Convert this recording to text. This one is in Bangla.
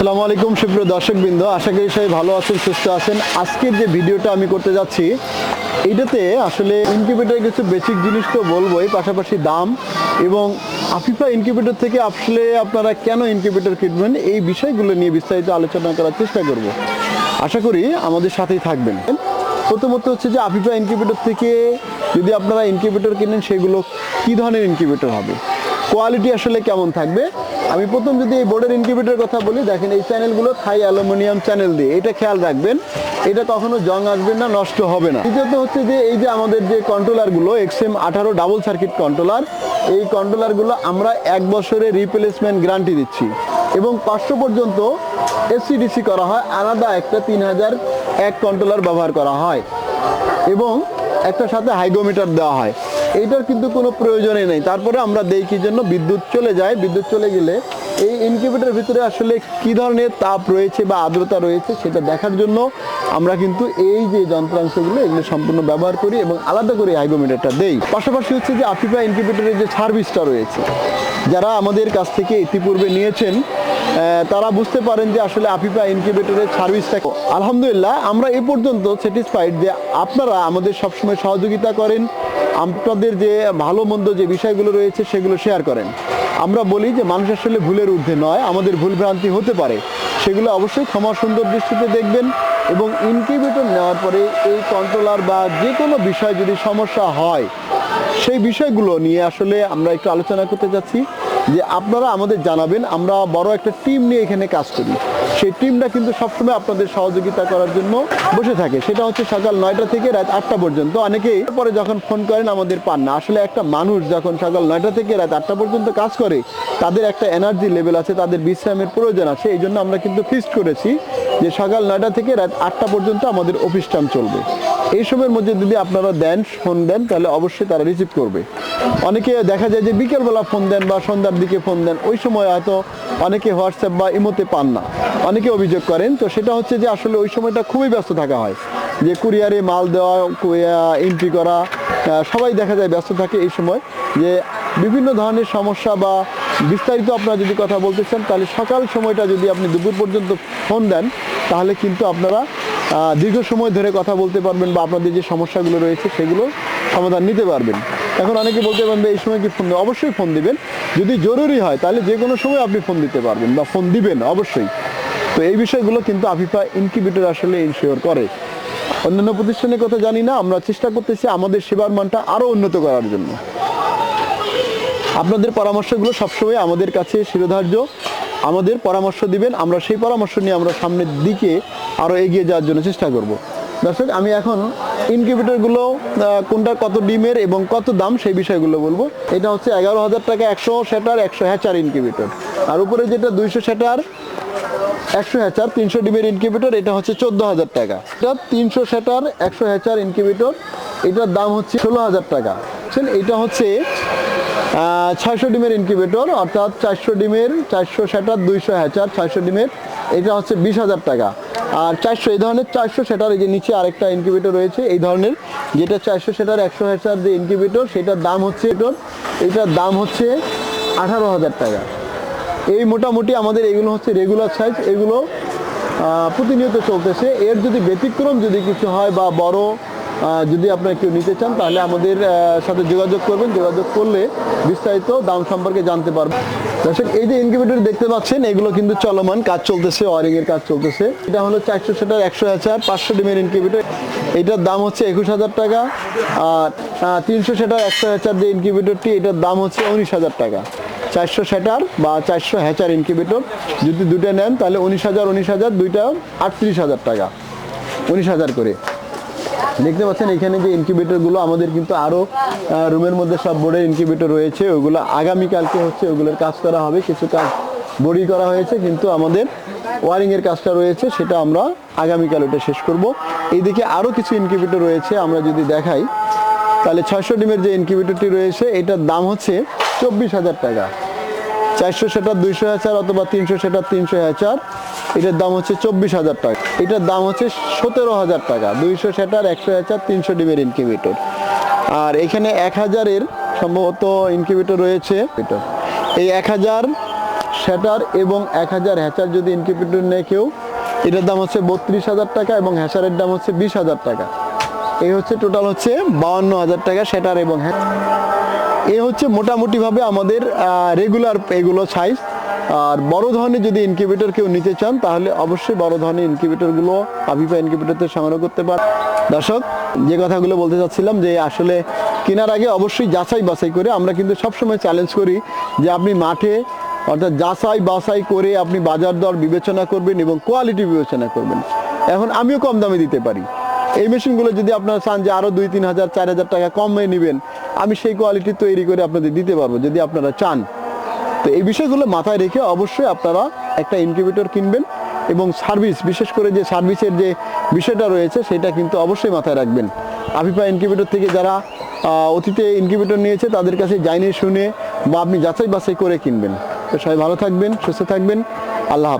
আসসালামু আলাইকুম, সুপ্রিয় দর্শকবৃন্দ। আশা করি সবাই ভালো আছেন, সুস্থ আছেন। আজকের যে ভিডিওটা আমি করতে যাচ্ছি এইটাতে আসলে ইনকিউবেটরের কিছু বেসিক জিনিস তো বলবোই, পাশাপাশি দাম এবং আফিফা ইনকিউবেটর থেকে আসলে আপনারা কেন ইনকিউবেটর কিনবেন, এই বিষয়গুলো নিয়ে বিস্তারিত আলোচনা করার চেষ্টা করব। আশা করি আমাদের সাথেই থাকবেন। প্রথমত হচ্ছে যে আফিফা ইনকিউবেটর থেকে যদি আপনারা ইনকিউবেটর কিনেন, সেগুলো কী ধরনের ইনকিউবেটর হবে? কোয়ালিটি আসলে কেমন থাকবে? আমি প্রথম যদি এই বোর্ডের ইনকিউবেটর কথা বলি, দেখেন এই চ্যানেলগুলো থাই অ্যালুমিনিয়াম চ্যানেল দিয়ে। এটা খেয়াল রাখবেন, এটা কখনো জং আসবে না, নষ্ট হবে না। দ্বিতীয়ত হচ্ছে যে, এই যে আমাদের যে কন্ট্রোলারগুলো এক্স এম আঠারো ডাবল সার্কিট কন্ট্রোলার এই কন্ট্রোলারগুলো আমরা এক বছরের রিপ্লেসমেন্ট গ্যারান্টি দিচ্ছি। এবং পাঁচশো পর্যন্ত এসিডিসি করা হয়, আলাদা একটা তিন হাজার এক কন্ট্রোলার ব্যবহার করা হয়। এবং একটা সাথে হাইগোমিটার দেওয়া হয়। এইটার কিন্তু কোনো প্রয়োজনই নেই। তারপরে আমরা দেই কি জন্য বিদ্যুৎ চলে যায়। বিদ্যুৎ চলে গেলে এই ইনকিউবেটরের ভিতরে আসলে কি ধরনের তাপ রয়েছে বা আর্দ্রতা রয়েছে সেটা দেখার জন্য আমরা কিন্তু এই যে যন্ত্রাংশগুলো এগুলো সম্পূর্ণ ব্যবহার করি এবং আলাদা করে হাইগোমিটারটা দেই। পাশাপাশি হচ্ছে যে আফিফা ইনকিউবেটরের যে সার্ভিসটা রয়েছে, যারা আমাদের কাছ থেকে ইতিপূর্বে নিয়েছেন তারা বুঝতে পারেন যে আসলে আফিফা ইনকিউবেটরের সার্ভিসটা আলহামদুলিল্লাহ, আমরা এ পর্যন্ত স্যাটিসফাইড যে আপনারা আমাদের সবসময় সহযোগিতা করেন, আপনাদের যে ভালো মন্দ যে বিষয়গুলো রয়েছে সেগুলো শেয়ার করেন। আমরা বলি যে মানুষ আসলে ভুলের ঊর্ধ্বে নয়, আমাদের ভুল ভ্রান্তি হতে পারে। সেগুলো অবশ্যই ক্ষমা সুন্দর দৃষ্টিতে দেখবেন এবং ইনকিউবেটর নেওয়ার পরে এই কন্ট্রোলার বা যে কোনো বিষয় যদি সমস্যা হয় সেই বিষয়গুলো নিয়ে আসলে আমরা একটু আলোচনা করতে যাচ্ছি যে আপনারা আমাদের জানাবেন, আমরা বড় একটা টিম নিয়ে এখানে কাজ করি। সেই টিমটা কিন্তু সবসময় আপনাদের সহযোগিতা করার জন্য বসে থাকে। সেটা হচ্ছে সকাল নয়টা থেকে রাত আটটা পর্যন্ত। অনেকেই পরে যখন ফোন করেন, আমাদের পান না। আসলে একটা মানুষ যখন সকাল নয়টা থেকে রাত আটটা পর্যন্ত কাজ করে, তাদের একটা এনার্জি লেভেল আছে, তাদের বিশ্রামের প্রয়োজন আছে। এই জন্য আমরা কিন্তু ফিক্সড করেছি যে সকাল নয়টা থেকে রাত আটটা পর্যন্ত আমাদের অফিস টাইম চলবে। এই সময়ের মধ্যে যদি আপনারা দেন, ফোন দেন, তাহলে অবশ্যই তারা রিসিভ করবে। অনেকে দেখা যায় যে বিকেলবেলা ফোন দেন বা সন্ধ্যার দিকে ফোন দেন, ওই সময় হয়তো অনেকে হোয়াটসঅ্যাপ বা ইমোতে পান না। অনেকে অভিযোগ করেন, তো সেটা হচ্ছে যে আসলে ওই সময়টা খুবই ব্যস্ত থাকা হয়। যে কুরিয়ারে মাল দেওয়া এন্ট্রি করা সবাই দেখা যায় ব্যস্ত থাকে এই সময়। যে বিভিন্ন ধরনের সমস্যা বা বিস্তারিত আপনারা যদি কথা বলতে চান, তাহলে সকাল সময়টা যদি আপনি দুপুর পর্যন্ত ফোন দেন, তাহলে কিন্তু আপনারা দীর্ঘ সময় ধরে কথা বলতে পারবেন বা আপনাদের যে সমস্যাগুলো রয়েছে সেগুলো সমাধান নিতে পারবেন। এখন অনেকে বলতে পারবেন এই সময় কি ফোন? অবশ্যই ফোন দিবেন। যদি জরুরি হয়, তাহলে যে কোনো সময় আপনি ফোন দিতে পারবেন বা ফোন দিবেন, অবশ্যই। তো এই বিষয়গুলো কিন্তু আফিফা ইনকিউবেটর আসলে ইনশিওর করে। অন্যান্য প্রতিষ্ঠানের কথা জানি না, আমরা চেষ্টা করতেছি আমাদের সেবার মানটা আরও উন্নত করার জন্য। আপনাদের পরামর্শগুলো সবসময় আমাদের কাছে শিরোধার্য। আমাদের পরামর্শ দিবেন, আমরা সেই পরামর্শ নিয়ে আমরা সামনের দিকে আরও এগিয়ে যাওয়ার জন্য চেষ্টা করব। দর্শক, আমি এখন ইনকিউবেটরগুলো কোনটা কত ডিমের এবং কত দাম সেই বিষয়গুলো বলব। এটা হচ্ছে এগারো হাজার টাকা, একশো সেটার, একশো হ্যাচার ইনকিউবেটর। আর উপরে যেটা দুইশো সেটার, একশো হ্যাচার, তিনশো ডিমের ইনকিউবেটর, এটা হচ্ছে চোদ্দ হাজার টাকা। এটা তিনশো সেটার, একশো হ্যাচার ইনকিউবেটর, এটার দাম হচ্ছে ষোলো হাজার টাকা। এটা হচ্ছে ছয়শো ডিমের ইনকিউবেটর অর্থাৎ চারশো ডিমের, চারশো সেটার, দুইশো হ্যাচার ছয়শো ডিমের। এটা হচ্ছে বিশ হাজার টাকা। আর চারশো, এই ধরনের চারশো সেটার এই যে নিচে আরেকটা ইনকিউবেটর রয়েছে, এই ধরনের যেটা চারশো সেটার, একশো হ্যাচার যে ইনকিউবেটর সেটার দাম হচ্ছে এটার এটার দাম হচ্ছে আঠারো হাজার টাকা। এই মোটামুটি আমাদের এগুলো হচ্ছে রেগুলার সাইজ এগুলো প্রতিনিয়ত চলতেছে। এর যদি ব্যতিক্রম যদি কিছু হয় বা বড় যদি আপনারা কেউ নিতে চান, তাহলে আমাদের সাথে যোগাযোগ করবেন। যোগাযোগ করলে বিস্তারিত দাম সম্পর্কে জানতে পারবেন। দর্শক, এই যে ইনকিউবেটর দেখতে পাচ্ছেন, এগুলো কিন্তু চলমান, কাজ চলতেছে ওয়ারিং এর কাজ চলতেছে। এটা হলো চারশো সেটার একশো হাজার পাঁচশো ডিমের ইনকিউবেটর এটার দাম হচ্ছে একুশ হাজার টাকা। আর তিনশো সেটার একশো হাজার যে ইনকিউবেটরটি এটার দাম হচ্ছে উনিশ হাজার টাকা। চারশো সেটার বা চারশো হ্যাচার ইনকিউবেটর যদি দুটো নেন, তাহলে উনিশ হাজার উনিশ হাজার, দুইটা আটত্রিশ হাজার টাকা। উনিশ হাজার করে। দেখতে পাচ্ছেন, এখানে যে ইনকিউবেটরগুলো আমাদের কিন্তু আরও রুমের মধ্যে সব বোর্ডের ইনকিউবেটর রয়েছে। ওগুলো আগামীকালকে হচ্ছে ওগুলোর কাজ করা হবে। কিছু কাজ বডি করা হয়েছে, কিন্তু আমাদের ওয়ারিংয়ের কাজটা রয়েছে, সেটা আমরা আগামীকাল ওটা শেষ করব। এইদিকে আরও কিছু ইনকিউবেটর রয়েছে, আমরা যদি দেখাই, তাহলে ছয়শো ডিমের যে ইনকিউবেটরটি রয়েছে, এটার দাম হচ্ছে চব্বিশ হাজার টাকা। চারশো সেটার দুইশো হাজার অথবা তিনশো সেটার তিনশো হাজার। এটার দাম হচ্ছে চব্বিশ হাজার টাকা। এটার দাম হচ্ছে সতেরো হাজার টাকা। দুইশো সেটার, একশো হাজার তিনশো ডিমের ইনকিউবেটর আর এখানে এক হাজারের সম্ভবত ইনকিউবেটর রয়েছে এই এক হাজার শ্যাটার এবং এক হাজার হ্যাচার যদি ইনকিউবেটর নেয় কেউ, এটার দাম হচ্ছে বত্রিশ হাজার টাকা এবং হ্যাচারের দাম হচ্ছে বিশ হাজার টাকা। এই হচ্ছে টোটাল হচ্ছে বাউন্ন হাজার টাকা শ্যাটার এবং হ্যাচার। এ হচ্ছে মোটামুটিভাবে আমাদের রেগুলার এগুলো সাইজ আর বড় ধরনের যদি ইনকিউবেটর কেউ নিতে চান, তাহলে অবশ্যই বড় ধরনের ইনকিউবেটরগুলো আভিপা ইনকিউবেটরতে সংগ্রহ করতে পার। দর্শক, যে কথাগুলো বলতে চাচ্ছিলাম যে আসলে কেনার আগে অবশ্যই যাচাই বাছাই করে আমরা কিন্তু সবসময় চ্যালেঞ্জ করি যে আপনি মাঠে অর্থাৎ যাচাই বাছাই করে আপনি বাজার দর বিবেচনা করবেন এবং কোয়ালিটি বিবেচনা করবেন। এখন আমিও কম দামে দিতে পারি। এই মেশিনগুলো যদি আপনারা চান যে আরও দুই তিন হাজার, চার হাজার টাকা কমে নেবেন, আমি সেই কোয়ালিটি তৈরি করে আপনাদের দিতে পারব, যদি আপনারা চান। তো এই বিষয়গুলো মাথায় রেখে অবশ্যই আপনারা একটা ইনকিউবেটর কিনবেন এবং সার্ভিস বিশেষ করে যে সার্ভিসের যে বিষয়টা রয়েছে, সেটা কিন্তু অবশ্যই মাথায় রাখবেন। আফিফা ইনকিউবেটর থেকে যারা অতীতে ইনকিউবেটর নিয়েছে, তাদের কাছে জানিয়ে শুনে বা আপনি যাচাই বাছাই করে কিনবেন। তো সবাই ভালো থাকবেন, সুস্থ থাকবেন। আল্লাহ